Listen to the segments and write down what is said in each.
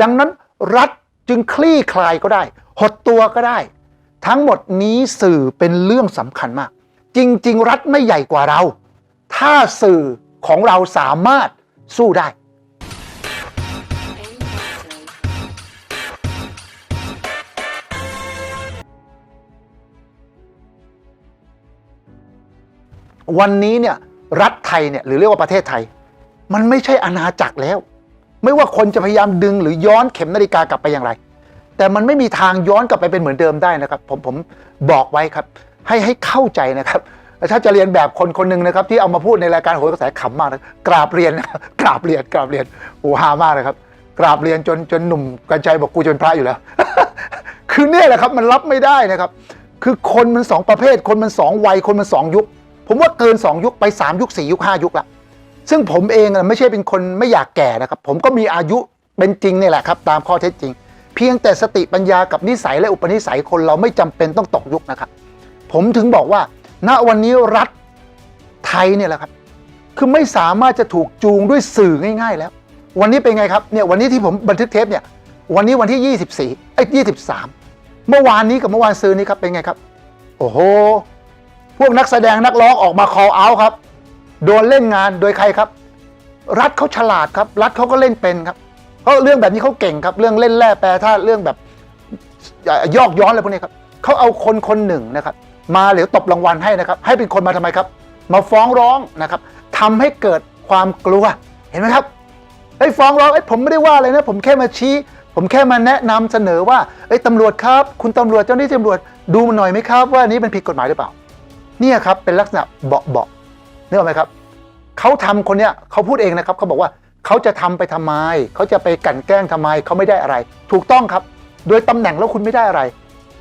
ดังนั้นรัฐจึงคลี่คลายก็ได้ หดตัวก็ได้ ทั้งหมดนี้สื่อเป็นเรื่องสำคัญมาก จริง ๆ รัฐไม่ใหญ่กว่าเรา ถ้าสื่อของเราสามารถสู้ได้วันนี้เนี่ยรัฐไทยเนี่ยหรือเรียกว่าประเทศไทย มันไม่ใช่อาณาจักรแล้ว ไม่ว่าคนจะพยายามดึงหรือย้อนเข็มนาฬิกากลับไปอย่างไร แต่มันไม่มีทางย้อนกลับไปเป็นเหมือนเดิมได้นะครับ ผมผมบอกไว้ครับ ให้ให้เข้าใจนะครับถ้าจะเรียนแบบคนคนหนึ่งนะครับ ที่เอามาพูดในรายการโหนกระแสขำมากนะกราบเรียนนะครับกราบเรียนกราบเรียนโอ้ฮามากเลยครับ กราบเรียนจนจนหนุ่มกัญชัยบอกกูจนพระอยู่แล้ว คือเนี่ยแหละครับมันรับไม่ได้นะครับ คือคนมันสองประเภท คนมันสองวัยคนมันสองยุค ผมว่าเกินสองยุคไปสามยุคสี่ยุคห้ายุคละ ซึ่งผมเองนะไม่ใช่เป็นคนไม่อยากแก่นะครับ ผมก็มีอายุเป็นจริงเนี่ยแหละครับ ตามข้อเท็จจริง เพียงแต่สติปัญญากับนิสัยและอุปนิสัยคนเราไม่จำเป็นต้องตกยุคนะครับ ผมถึงบอกว่า ณวันนี้รัฐไทยเนี่ยแหละครับ คือไม่สามารถจะถูกจูงด้วยสื่อง่าย ๆ แล้ว วันนี้เป็นไงครับเนี่ยวันนี้ที่ผมบันทึกเทปเนี่ย วันนี้วันที่ 24ไอ้ย23 เมื่อวานนี้กับเมื่อวานซืนนี้ครับเป็นไงครับ โอ้โหพวกนักแสดงนักร้องออกมา call out ครับ โดนเล่นงานโดยใครครับ รัฐเขาฉลาดครับ รัฐเขาก็เล่นเป็นครับ เพราะเรื่องแบบนี้เขาเก่งครับ เรื่องเล่นแร่แปรธาตุเรื่องแบบยอกย้อนอะไรพวกนี้ครับเขาเอาคนคนหนึ่งนะครับ มาเหลวตบรางวัลให้นะครับ ให้เป็นคนมาทำไมครับ มาฟ้องร้องนะครับทำให้เกิดความกลัวเห็นไหมครับไอ้ฟ้องร้องไอ้ผมไม่ได้ว่าอะไรนะ ผมแค่มาชี้ ผมแค่มาแนะนำเสนอว่าไอ้ตำรวจครับ คุณตำรวจเจ้าหน้าที่ตำรวจดูมันหน่อยไหมครับ ว่านี้มันผิดกฎหมายหรือเปล่า เนี่ยครับเป็นลักษณะเบาเบาๆ นึกออกไหมครับเขาทำคนเนี้ยเขาพูดเองนะครับเขาบอกว่าเขาจะทำไปทำไมเขาจะไปกั่นแกล้งทำไมเขาไม่ได้อะไร ถูกต้องครับ โดยตำแหน่งแล้วคุณไม่ได้อะไร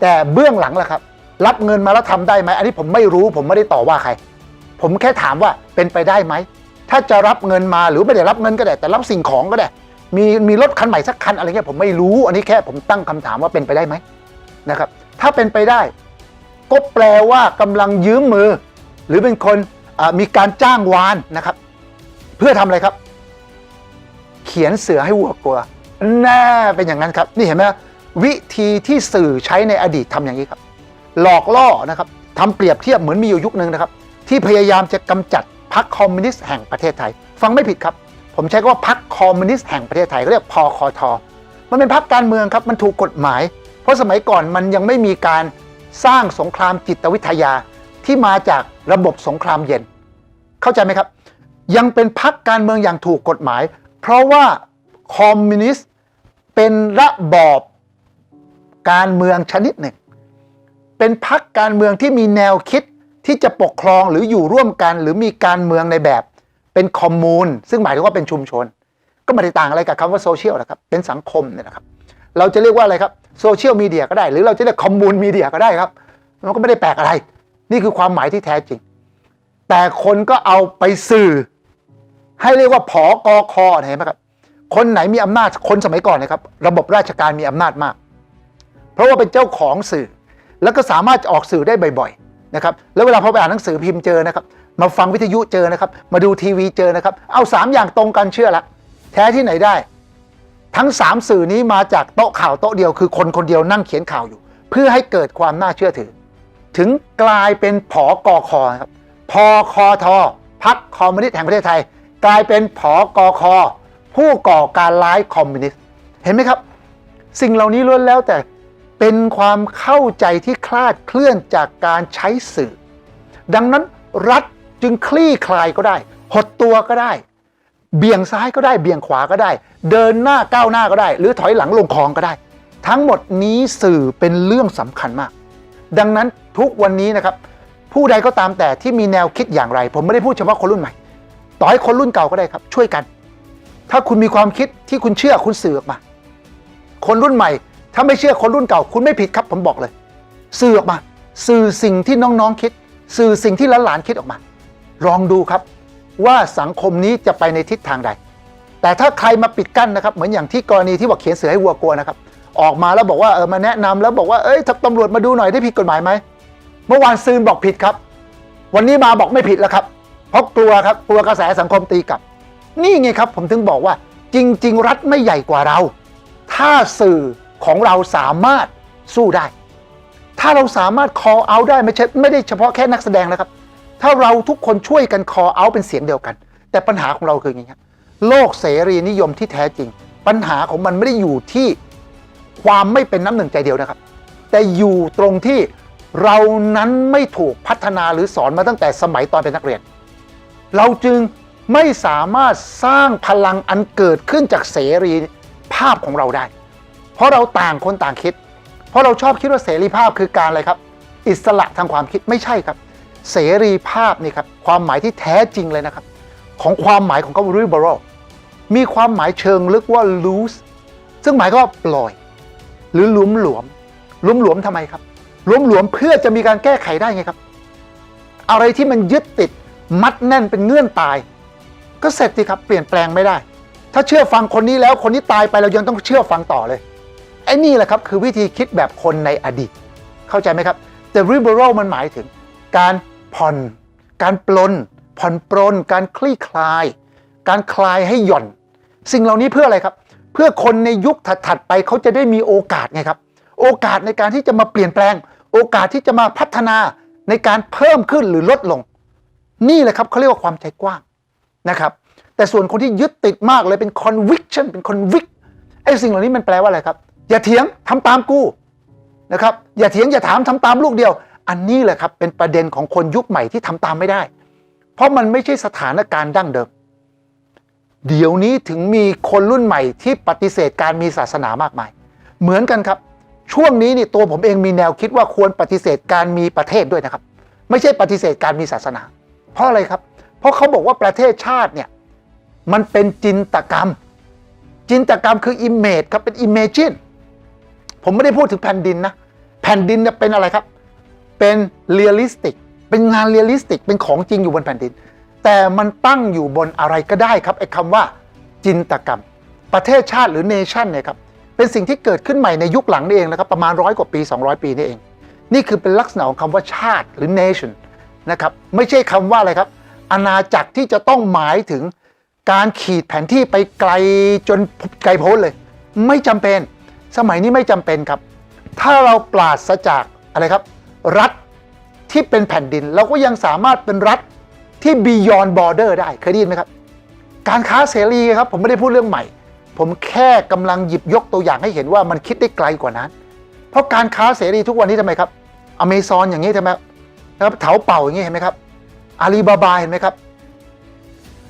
แต่เบื้องหลังล่ะครับ รับเงินมาแล้วทำได้ไหมอันนี้ผมไม่รู้ผมไม่ได้ต่อว่าใคร ผมแค่ถามว่าเป็นไปได้ไหมถ้าจะรับเงินมาหรือไม่ได้รับเงินก็ได้ แต่รับสิ่งของก็ได้ มีมีรถคันใหม่สักคันอะไรเงี้ยผมไม่รู้ อันนี้แค่ผมตั้งคำถามว่าเป็นไปได้ไหมนะครับ ถ้าเป็นไปได้ก็แปลว่ากำลังยืมมือ หรือเป็นคน มีการจ้างวานนะครับ เพื่อทำอะไรครับ เขียนเสือให้วัวกลัวแน่เป็นอย่างนั้นครับ นี่เห็นไหมวิธีที่สื่อใช้ในอดีตทำอย่างนี้ครับ หลอกล่อนะครับทำเปรียบเทียบเหมือนมีอยู่ยุคหนึ่งนะครับ ที่พยายามจะกำจัดพรรคคอมมิวนิสต์แห่งประเทศไทย ฟังไม่ผิดครับ ผมใช้คำว่าพรรคคอมมิวนิสต์แห่งประเทศไทยเขาเรียกพคทมันเป็นพรรคการเมืองครับมันถูกกฎหมาย เพราะสมัยก่อนมันยังไม่มีการสร้างสงครามจิตวิทยา ที่มาจากระบบสงครามเย็น เข้าใจไหมครับ ยังเป็นพรรคการเมืองอย่างถูกกฎหมาย เพราะว่าคอมมิวนิสต์เป็นระบอบการเมืองชนิดหนึ่ง เป็นพรรคการเมืองที่มีแนวคิดที่จะปกครองหรืออยู่ร่วมกัน หรือมีการเมืองในแบบเป็นคอมมูนซึ่งหมายถึงว่าเป็นชุมชน ก็ไม่ได้ต่างอะไรกับคำว่าโซเชียลนะครับ เป็นสังคมเนี่ยนะครับ เราจะเรียกว่าอะไรครับโซเชียลมีเดียก็ได้ หรือเราจะเรียกคอมมูนมีเดียก็ได้ครับ มันก็ไม่ได้แปลกอะไร นี่คือความหมายที่แท้จริง แต่คนก็เอาไปสื่อ ให้เรียกว่าผอกอคอเห็นไหมครับ คนไหนมีอำนาจคนสมัยก่อนนะครับ ระบบราชการมีอำนาจมาก เพราะว่าเป็นเจ้าของสื่อ แล้วก็สามารถออกสื่อได้บ่อยๆนะครับ แล้วเวลาพอไปอ่านหนังสือพิมพ์เจอนะครับ มาฟังวิทยุเจอนะครับ มาดูทีวีเจอนะครับ เอาสามอย่างตรงกันเชื่อละแท้ที่ไหนได้ ทั้งสามสื่อนี้มาจากโต๊ะข่าวโต๊ะเดียวคือคนคนเดียวนั่งเขียนข่าวอยู่ เพื่อให้เกิดความน่าเชื่อถือ ถึงกลายเป็นผอกอคอครับพอคอทพักคอมมิวนิสต์แห่งประเทศไทย กลายเป็นผอกอคอผู้ก่อการร้ายคอมมิวนิสต์เห็นไหมครับ สิ่งเหล่านี้ล้วนแล้วแต่เป็นความเข้าใจที่คลาดเคลื่อนจากการใช้สื่อ ดังนั้นรัฐจึงคลี่คลายก็ได้ หดตัวก็ได้ เบี่ยงซ้ายก็ได้ เบี่ยงขวาก็ได้ เดินหน้าก้าวหน้าก็ได้ หรือถอยหลังลงคลองก็ได้ ทั้งหมดนี้สื่อเป็นเรื่องสำคัญมาก ดังนั้น ทุกวันนี้นะครับผู้ใดก็ตามแต่ที่มีแนวคิดอย่างไร ผมไม่ได้พูดเฉพาะคนรุ่นใหม่ ต่อให้คนรุ่นเก่าก็ได้ครับ ช่วยกัน ถ้าคุณมีความคิดที่คุณเชื่อคุณสื่อออกมา คนรุ่นใหม่ ถ้าไม่เชื่อคนรุ่นเก่า คุณไม่ผิดครับผมบอกเลย สื่อออกมา สื่อสิ่งที่น้องๆคิด สื่อสิ่งที่หลานๆคิดออกมา ลองดูครับ ว่าสังคมนี้จะไปในทิศทางใด แต่ถ้าใครมาปิดกั้นนะครับเหมือนอย่างที่กรณีที่บอกเขียนเสือให้วัวกลัวนะครับออกมาแล้วบอกว่าเออมาแนะนำแล้วบอกว่าเอ้ยตำรวจมาดูหน่อยได้ผิดกฎหมายไหม เมื่อวานซืนบอกผิดครับ วันนี้มาบอกไม่ผิดแล้วครับ เพราะกลัวครับกลัวกระแสสังคมตีกลับ นี่ไงครับ ผมถึงบอกว่า จริง ๆ รัฐไม่ใหญ่กว่าเรา ถ้าสื่อของเราสามารถสู้ได้ ถ้าเราสามารถ call out ได้ไม่ใช่ไม่ได้เฉพาะแค่นักแสดงนะครับ ถ้าเราทุกคนช่วยกัน call out เป็นเสียงเดียวกัน แต่ปัญหาของเราคืออย่างนี้ครับโลกเสรีนิยมที่แท้จริง ปัญหาของมันไม่ได้อยู่ที่ความไม่เป็นน้ำหนึ่งใจเดียวนะครับ แต่อยู่ตรงที่ เรานั้นไม่ถูกพัฒนาหรือสอนมาตั้งแต่สมัยตอนเป็นนักเรียน เราจึงไม่สามารถสร้างพลังอันเกิดขึ้นจากเสรีภาพของเราได้ เพราะเราต่างคนต่างคิด เพราะเราชอบคิดว่าเสรีภาพคือการอะไรครับ อิสระทางความคิดไม่ใช่ครับ เสรีภาพนี่ครับความหมายที่แท้จริงเลยนะครับ ของความหมายของคำว่า liberal มีความหมายเชิงลึกว่า loose ซึ่งหมายก็ว่าปล่อย หรือหลวมหลวมหลวมหลวมทำไมครับ หลวมหลวมเพื่อจะมีการแก้ไขได้ไงครับ อะไรที่มันยึดติดมัดแน่นเป็นเงื่อนตาย ก็เสร็จสิครับเปลี่ยนแปลงไม่ได้ ถ้าเชื่อฟังคนนี้แล้วคนนี้ตายไปเรายังต้องเชื่อฟังต่อเลยไอ้นี่แหละครับคือวิธีคิดแบบคนในอดีต เข้าใจไหมครับ แต่ liberal มันหมายถึง การผ่อน การปลน ผ่อนปลน การคลี่คลาย การคลายให้หย่อน สิ่งเหล่านี้เพื่ออะไรครับ เพื่อคนในยุคถัดๆไปเขาจะได้มีโอกาสไงครับ โอกาสในการที่จะมาเปลี่ยนแปลง โอกาสที่จะมาพัฒนาในการเพิ่มขึ้นหรือลดลง นี่แหละครับเขาเรียกว่าความใจกว้างนะครับ แต่ส่วนคนที่ยึดติดมากเลยเป็น conviction เป็น convict ไอ้สิ่งเหล่านี้มันแปลว่าอะไรครับ อย่าเถียงทำตามกูนะครับอย่าเถียงอย่าถามทำตามลูกเดียว อันนี้แหละครับเป็นประเด็นของคนยุคใหม่ที่ทำตามไม่ได้ เพราะมันไม่ใช่สถานการณ์ดั้งเดิม เดี๋ยวนี้ถึงมีคนรุ่นใหม่ที่ปฏิเสธการมีศาสนามากมาย เหมือนกันครับ ช่วงนี้นี่ตัวผมเองมีแนวคิดว่าควรปฏิเสธการมีประเทศด้วยนะครับ ไม่ใช่ปฏิเสธการมีศาสนา เพราะอะไรครับ เพราะเขาบอกว่าประเทศชาติเนี่ยมันเป็นจินตกรรม จินตกรรมคือ image ครับเป็น imagine ผมไม่ได้พูดถึงแผ่นดินนะ แผ่นดินเนี่ยเป็นอะไรครับ เป็น realistic เป็นงาน realistic เป็นของจริงอยู่บนแผ่นดิน แต่มันตั้งอยู่บนอะไรก็ได้ครับไอ้คำว่าจินตกรรม ประเทศชาติหรือ nation เนี่ยครับ เป็นสิ่งที่เกิดขึ้นใหม่ในยุคหลังนี่เองนะครับประมาณร้อยกว่าปี 200 ปีนี่เอง นี่คือเป็นลักษณะของคำว่าชาติหรือ nation นะครับไม่ใช่คำว่าอะไรครับ อาณาจักรที่จะต้องหมายถึงการขีดแผนที่ไปไกลจนไกลโพ้นเลย ไม่จำเป็น สมัยนี้ไม่จำเป็นครับ ถ้าเราปราศจากอะไรครับ รัฐที่เป็นแผ่นดินเราก็ยังสามารถเป็นรัฐที่ beyond border ได้เคยได้ยินไหมครับ การค้าเสรีครับผมไม่ได้พูดเรื่องใหม่ ผมแค่กำลังหยิบยกตัวอย่างให้เห็นว่ามันคิดได้ไกลกว่านั้น เพราะการค้าเสรีทุกวันนี้ทำไมครับอเมซอนอย่างนี้ใช่ไหมนะครับเถาเป่าอย่างนี้เห็นไหมครับอาลีบาบาเห็นไหมครับ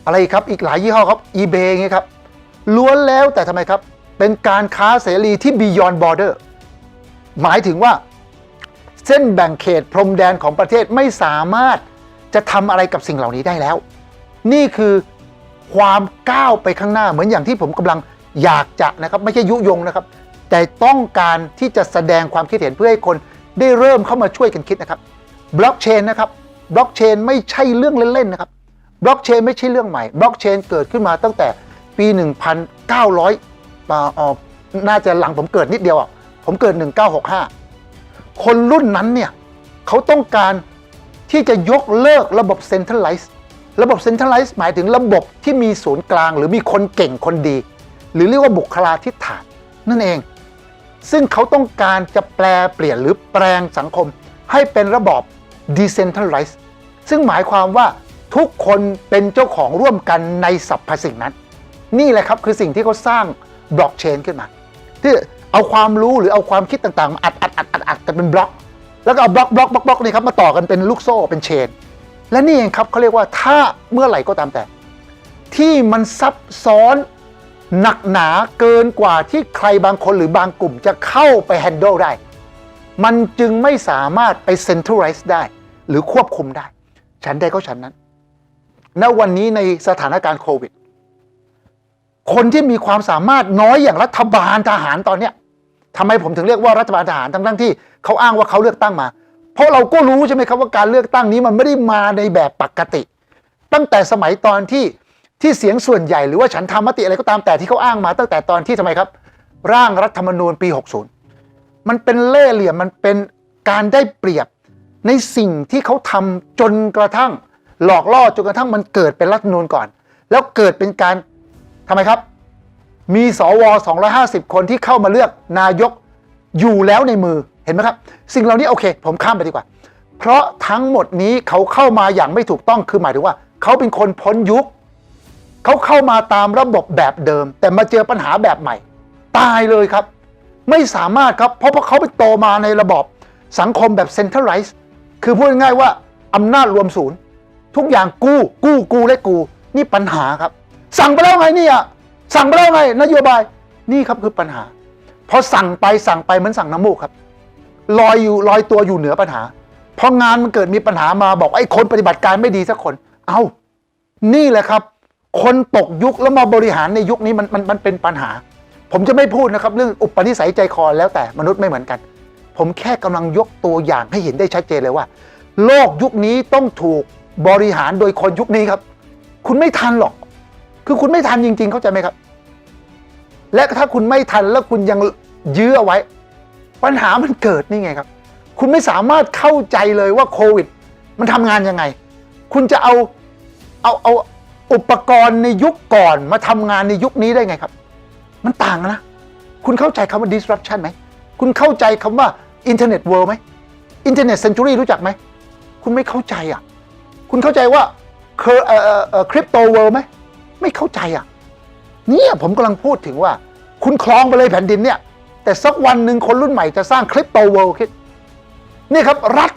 อะไรอีกครับอีกหลายยี่ห้อครับ eBay อย่างเงี้ครับล้วนแล้วแต่ทำไมครับ เป็นการค้าเสรีที่ beyond border หมายถึงว่าเส้นแบ่งเขตพรมแดนของประเทศไม่สามารถจะทำอะไรกับสิ่งเหล่านี้ได้แล้ว นี่คือความก้าวไปข้างหน้าเหมือนอย่างที่ผมกำลัง อยากจะนะครับไม่ใช่ยุยงนะครับ แต่ต้องการที่จะแสดงความคิดเห็นเพื่อให้คนได้เริ่มเข้ามาช่วยกันคิดนะครับบล็อกเชนนะครับบล็อกเชนไม่ใช่เรื่องเล่นๆนะครับบล็อกเชนไม่ใช่เรื่องใหม่บล็อกเชนเกิดขึ้นมาตั้งแต่ปี 1,900อ่าอ่าน่าจะหลังผมเกิดนิดเดียวอะผมเกิด 1965 คนรุ่นนั้นเนี่ยเขาต้องการที่จะยกเลิกระบบเซ็นทรัลไลซ์ระบบเซ็นทรัลไลซ์หมายถึงระบบที่มีศูนย์กลาง หรือมีคนเก่งคนดี หรือเรียกว่าบุคลาธิฐานนั่นเอง ซึ่งเขาต้องการจะแปลเปลี่ยนหรือแปลงสังคมให้เป็นระบอบ decentralized ซึ่งหมายความว่าทุกคนเป็นเจ้าของร่วมกันในสรรพสิ่งนั้น นี่แหละครับคือสิ่งที่เขาสร้างบล็อกเชนขึ้นมา ที่เอาความรู้หรือเอาความคิดต่างๆมาอัดอัดอัดอัดอัดกันเป็นบล็อก แล้วก็เอาบล็อกบล็อกบล็อกบล็อกนี่ครับมาต่อกันเป็นลูกโซ่เป็นเชน และนี่เองครับเขาเรียกว่าถ้าเมื่อไหร่ก็ตามแต่ ที่มันซับซ้อน หนักหนาเกินกว่าที่ใครบางคนหรือบางกลุ่มจะเข้าไปแฮนด์ลได้ มันจึงไม่สามารถไปเซ็นทรัลไรซ์ได้ หรือควบคุมได้ ฉันใดก็ฉันนั้น ณ วันนี้ในสถานการณ์โควิด คนที่มีความสามารถน้อยอย่างรัฐบาลทหารตอนเนี้ยทำไมผมถึงเรียกว่ารัฐบาลทหารทั้งทั้งที่เขาอ้างว่าเขาเลือกตั้งมา เพราะเราก็รู้ใช่ไหมครับว่าการเลือกตั้งนี้มันไม่ได้มาในแบบปกติ ตั้งแต่สมัยตอนที่ ที่เสียงส่วนใหญ่หรือว่าฉันทามติอะไรก็ตามแต่ที่เขาอ้างมา ตั้งแต่ตอนที่ทำไมครับ ร่างรัฐธรรมนูญปี 60 มันเป็นเล่ห์เหลี่ยมมันเป็นการได้เปรียบในสิ่งที่เขาทำจนกระทั่ง หลอกล่อจนกระทั่งมันเกิดเป็นรัฐธรรมนูญก่อน แล้วเกิดเป็นการทำไมครับ มีสว250 คนที่เข้ามาเลือกนายกอยู่แล้วในมือเห็นไหมครับ สิ่งเหล่านี้โอเค ผมข้ามไปดีกว่า เพราะทั้งหมดนี้เขาเข้ามาอย่างไม่ถูกต้องคือหมายถึงว่า เขาเป็นคนพ้นยุค เขาเข้ามาตามระบบแบบเดิม แต่มาเจอปัญหาแบบใหม่ ตายเลยครับ ไม่สามารถครับ เพราะเพราะเขาไปโตมาในระบบสังคมแบบเซ็นทรัลไลซ์คือพูดง่ายๆว่าอำนาจรวมศูนย์ ทุกอย่างกูกูกูและกู นี่ปัญหาครับ สั่งไปแล้วไงนี่ยสั่งไปแล้วไงนโยบายนี่ครับคือปัญหาพอสั่งไปสั่งไปเหมือนสั่งน้ำมูกครับลอยอยู่ลอยตัวอยู่เหนือปัญหาพองานมันเกิดมีปัญหามาบอกไอ้คนปฏิบัติการไม่ดีสักคน เอ้านี่แหละครับ คนตกยุคแล้วมาบริหารในยุคนี้มันมันมันเป็นปัญหา ผมจะไม่พูดนะครับ เรื่องอุปนิสัยใจคอแล้วแต่มนุษย์ไม่เหมือนกัน ผมแค่กำลังยกตัวอย่างให้เห็นได้ชัดเจนเลยว่า โลกยุคนี้ต้องถูกบริหารโดยคนยุคนี้ครับ คุณไม่ทันหรอก คือคุณไม่ทันจริง ๆ เข้าใจไหมครับ และถ้าคุณไม่ทันแล้วคุณยังยื้อเอาไว้ ปัญหามันเกิดนี่ไงครับ คุณไม่สามารถเข้าใจเลยว่าโควิด มันทำงานยังไง คุณจะเอาเอาเอา อุปกรณ์ในยุคก่อนมาทำงานในยุคนี้ได้ไงครับ มันต่างนะ คุณเข้าใจคำว่า disruption ไหม คุณเข้าใจคำว่า internet world ไหม internet century รู้จักไหม คุณไม่เข้าใจอะ คุณเข้าใจว่าคริปโตเวิลด์ไหม ไม่เข้าใจอะ เนี่ยผมกำลังพูดถึงว่า คุณคลองไปเลยแผ่นดินเนี่ย แต่สักวันหนึ่งคนรุ่นใหม่จะสร้างคริปโตเวิลด์คิดนี่ครับรัฐ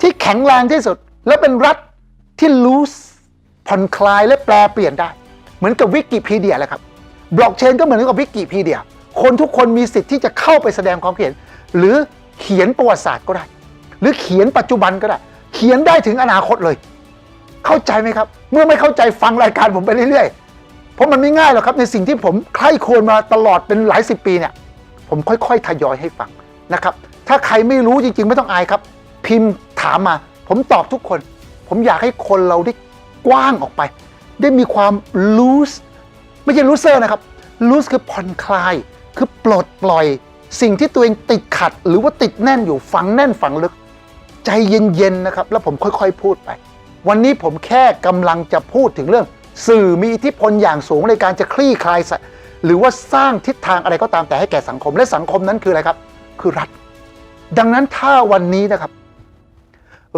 ที่แข็งแรงที่สุด และเป็นรัฐที่ loose ผ่อนคลายและแปลเปลี่ยนได้ เหมือนกับวิกิพีเดียแหละครับบล็อกเชนก็เหมือนกับวิกิพีเดีย คนทุกคนมีสิทธิ์ที่จะเข้าไปแสดงความเห็น หรือเขียนประวัติศาสตร์ก็ได้ หรือเขียนปัจจุบันก็ได้ เขียนได้ถึงอนาคตเลย เข้าใจไหมครับ เมื่อไม่เข้าใจฟังรายการผมไปเรื่อยๆ เพราะมันไม่ง่ายหรอกครับในสิ่งที่ผมใคร่ควญมาตลอดเป็นหลายสิบปีเนี่ยผมค่อยๆทยอยให้ฟังนะครับ ถ้าใครไม่รู้จริงๆ ไม่ต้องอายครับ พิมพ์ถามมา ผมตอบทุกคน ผมอยากให้คนเราได้ กว้างออกไป ได้มีความ loose ไม่ใช่ loser นะครับ loose คือผ่อนคลาย คือปลดปล่อย สิ่งที่ตัวเองติดขัด หรือว่าติดแน่นอยู่ฝังแน่นฝังลึก ใจเย็นๆนะครับ แล้วผมค่อยๆพูดไป วันนี้ผมแค่กำลังจะพูดถึงเรื่อง สื่อมีอิทธิพลอย่างสูงในการจะคลี่คลายหรือว่าสร้างทิศทางอะไรก็ตามแต่ให้แก่สังคมและสังคมนั้นคืออะไรครับ คือรัฐ ดังนั้นถ้าวันนี้นะครับ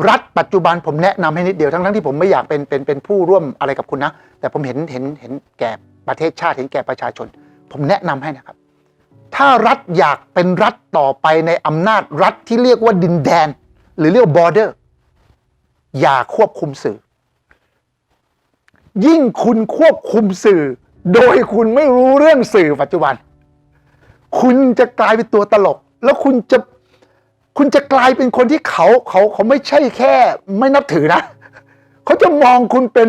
รัฐปัจจุบันผมแนะนำให้นิดเดียวทั้งๆที่ผมไม่อยากเป็นเป็นเป็นผู้ร่วมอะไรกับคุณนะ แต่ผมเห็นเห็นเห็นแก่ประเทศชาติเห็นแก่ประชาชน ผมแนะนำให้นะครับ ถ้ารัฐอยากเป็นรัฐต่อไปในอำนาจรัฐที่เรียกว่าดินแดน หรือเรียก border อย่าควบคุมสื่อ ยิ่งคุณควบคุมสื่อ โดยคุณไม่รู้เรื่องสื่อปัจจุบัน คุณจะกลายเป็นตัวตลก แล้วคุณจะ คุณจะกลายเป็นคนที่เขาเขาเขาไม่ใช่แค่ ไม่นับถือนะ เขาจะมองคุณเป็น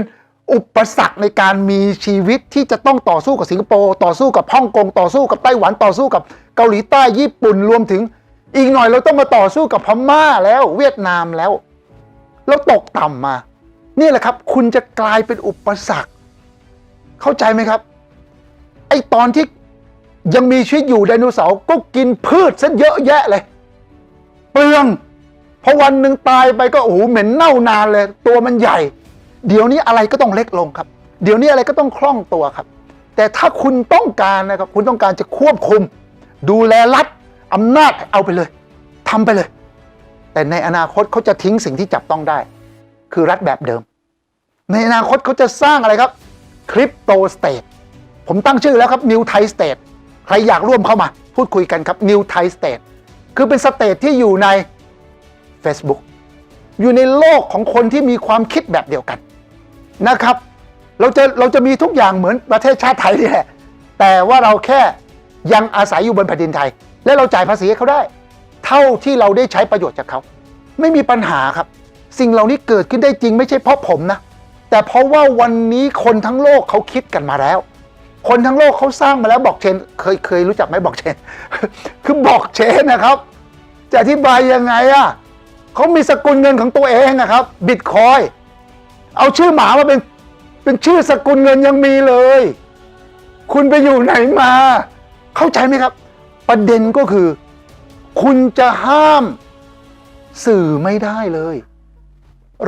อุปสรรคในการมีชีวิตที่จะต้องต่อสู้กับสิงคโปร์ต่อสู้กับฮ่องกงต่อสู้กับไต้หวันต่อสู้กับเกาหลีใต้ญี่ปุ่นรวมถึง อีกหน่อยเราต้องมาต่อสู้กับพม่าแล้ว เวียดนามแล้วแล้วตกต่ำมา นี่แหละครับ คุณจะกลายเป็นอุปสรรค เข้าใจไหมครับ ไอตอนที่ยังมีชีวิตอยู่ไดโนเสาร์ก็กินพืชซะเยอะแยะเลย เปลืองพอวันหนึ่งตายไปก็โอ้โหเหม็นเน่านานเลย ตัวมันใหญ่ เดี๋ยวนี้อะไรก็ต้องเล็กลงครับ เดี๋ยวนี้อะไรก็ต้องคล่องตัวครับ แต่ถ้าคุณต้องการนะครับ คุณต้องการจะควบคุม ดูแลรัฐอำนาจเอาไปเลยทำไปเลย แต่ในอนาคตเขาจะทิ้งสิ่งที่จับต้องได้ คือรัฐแบบเดิม ในอนาคตเขาจะสร้างอะไรครับคริปโตสเตทผมตั้งชื่อแล้วครับนิวไทสเตทใครอยากร่วมเข้ามา พูดคุยกันครับนิวไทสเตท คือเป็นสเตทที่อยู่ใน Facebook อยู่ในโลกของคนที่มีความคิดแบบเดียวกันนะครับ เราจะเราจะมีทุกอย่างเหมือนประเทศชาติไทยนี่แหละ แต่ว่าเราแค่ยังอาศัยอยู่บนแผ่นดินไทย และเราจ่ายภาษีให้เขาได้ เท่าที่เราได้ใช้ประโยชน์จากเขา ไม่มีปัญหาครับ สิ่งเหล่านี้เกิดขึ้นได้จริงไม่ใช่เพราะผมนะ แต่เพราะว่าวันนี้คนทั้งโลกเขาคิดกันมาแล้ว คนทั้งโลกเขาสร้างมาแล้วบอกเชน เคยเคยรู้จักไหมบอกเชน คือบอกเชนนะครับ จะอธิบายยังไงอะเขามีสกุลเงินของตัวเองนะครับบิตคอยเอาชื่อหมามาเป็นเป็นชื่อสกุลเงินยังมีเลย คุณไปอยู่ไหนมา เข้าใจไหมครับ ประเด็นก็คือ คุณจะห้ามสื่อไม่ได้เลย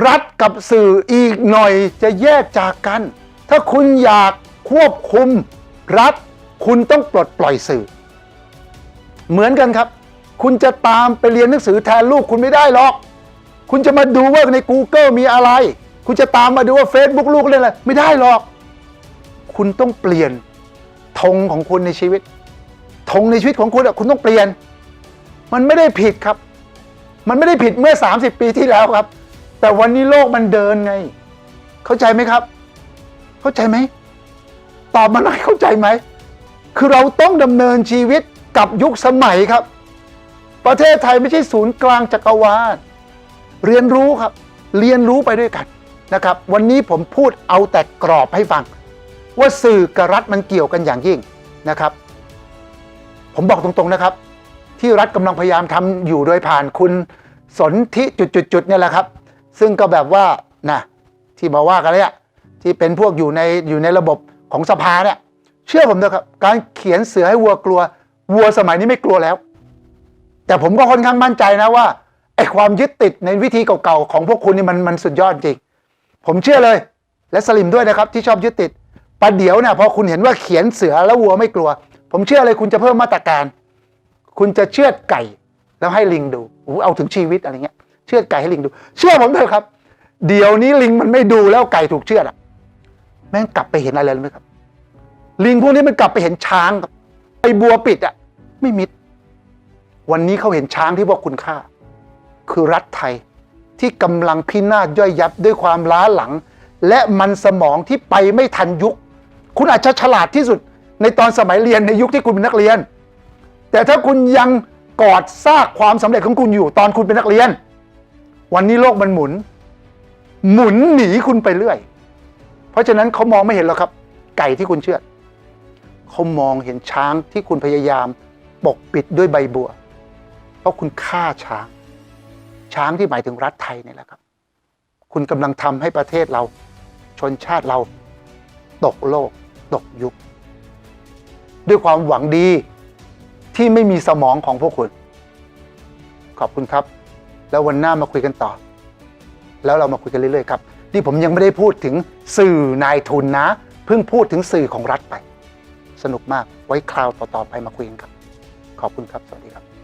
รัฐกับสื่ออีกหน่อยจะแยกจากกัน ถ้าคุณอยาก ควบคุมรัฐ คุณต้องปลดปล่อยสื่อ เหมือนกันครับ คุณจะตามไปเรียนหนังสือแทนลูกคุณไม่ได้หรอก คุณจะมาดูว่าใน Google มีอะไร คุณจะตามมาดูว่า Facebook ลูกเล่นอะไรไม่ได้หรอก คุณต้องเปลี่ยนธงของคุณในชีวิตธงในชีวิตของคุณอะคุณต้องเปลี่ยน มันไม่ได้ผิดครับ มันไม่ได้ผิดเมื่อ 30 ปีที่แล้วครับ แต่วันนี้โลกมันเดินไง เข้าใจไหมครับ เข้าใจไหม ตอบมาหน่อยเข้าใจไหม คือเราต้องดำเนินชีวิตกับยุคสมัยครับ ประเทศไทยไม่ใช่ศูนย์กลางจักรวาลเรียนรู้ครับ เรียนรู้ไปด้วยกันนะครับ วันนี้ผมพูดเอาแต่กรอบให้ฟัง ว่าสื่อกับรัฐมันเกี่ยวกันอย่างยิ่งนะครับ ผมบอกตรงๆนะครับ ที่รัฐกำลังพยายามทำอยู่โดยผ่านคุณสนธิจุดๆเนี่ยแหละครับ ซึ่งก็แบบว่านะที่มาว่ากันเนี่ยที่เป็นพวกอยู่ในอยู่ในระบบ ของสภาเนี่ยเชื่อผมนะครับ การเขียนเสือให้วัวกลัว วัวสมัยนี้ไม่กลัวแล้ว แต่ผมก็ค่อนข้างมั่นใจนะว่าไอ้ความยึดติดในวิธีเก่าๆของพวกคุณนี่มันมันสุดยอดจริง ผมเชื่อเลย และสลิมด้วยนะครับ ที่ชอบยึดติดประเดี๋ยวเนี่ยพอคุณเห็นว่าเขียนเสือแล้ววัวไม่กลัว ผมเชื่อเลยคุณจะเพิ่มมาตรการ คุณจะเชือดไก่ แล้วให้ลิงดูโอ้เอาถึงชีวิตอะไรเงี้ยเชือดไก่ให้ลิงดู เชื่อผมเถอะครับ เดี๋ยวนี้ลิงมันไม่ดูแล้วไก่ถูกเชือดอะ ม่งกลับไปเห็นอะไรเลยไหมครับ ลิงพวกนี้มันกลับไปเห็นช้างครับไอ้บัวปิดอะไม่มิด วันนี้เขาเห็นช้างที่ว่าคุณค่า คือรัฐไทยที่กำลังพินาศย่อยยับด้วยความล้าหลัง และมันสมองที่ไปไม่ทันยุค คุณอาจจะฉลาดที่สุดในตอนสมัยเรียนในยุคที่คุณเป็นนักเรียน แต่ถ้าคุณยังกอดซากความสำเร็จของคุณอยู่ตอนคุณเป็นนักเรียน วันนี้โลกมันหมุน หมุนหนีคุณไปเรื่อย เพราะฉะนั้นเขามองไม่เห็นหรอกครับ ไก่ที่คุณเชื่อดเขามองเห็นช้างที่คุณพยายามปกปิดด้วยใบบัว เพราะคุณฆ่าช้าง ช้างที่หมายถึงรัฐไทยนี่แหละครับ คุณกำลังทำให้ประเทศเรา ชนชาติเรา ตกโลก ตกยุค ด้วยความหวังดีที่ไม่มีสมองของพวกคุณ ขอบคุณครับ แล้ววันหน้ามาคุยกันต่อ แล้วเรามาคุยกันเรื่อยๆครับ นี่ผมยังไม่ได้พูดถึงสื่อนายทุนนะ เพิ่งพูดถึงสื่อของรัฐไป สนุกมากไว้คราวต่อๆไปมาคุยกันครับ ขอบคุณครับ สวัสดีครับ